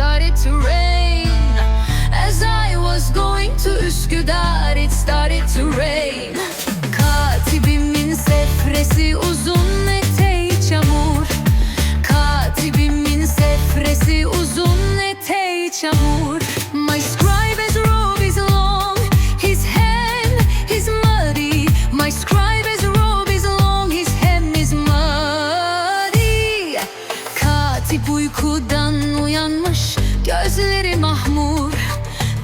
started to rain. As I was going to Üsküdar it started to rain. Katibimin sefresi uzun eteği çamur. Katibimin sefresi uzun eteği çamur. My Gözleri mahmur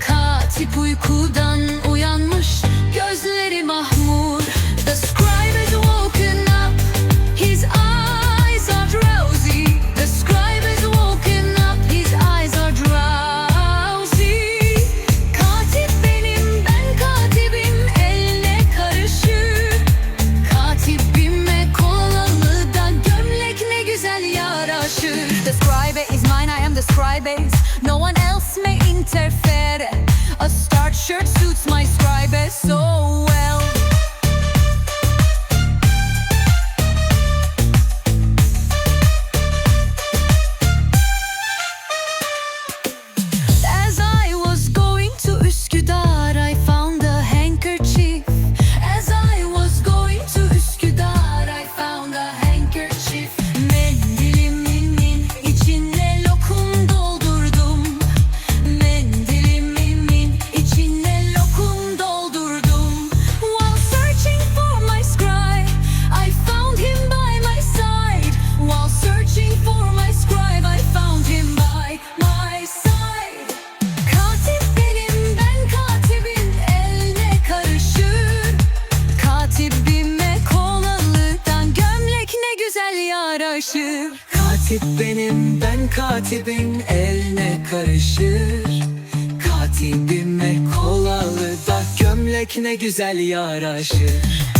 Katip uykudan uyanmış. shirt suits my scribe so well. taşır Katip benim ben katibin eline karışır? Katibime kolalı da gömlek ne güzel yaraşır.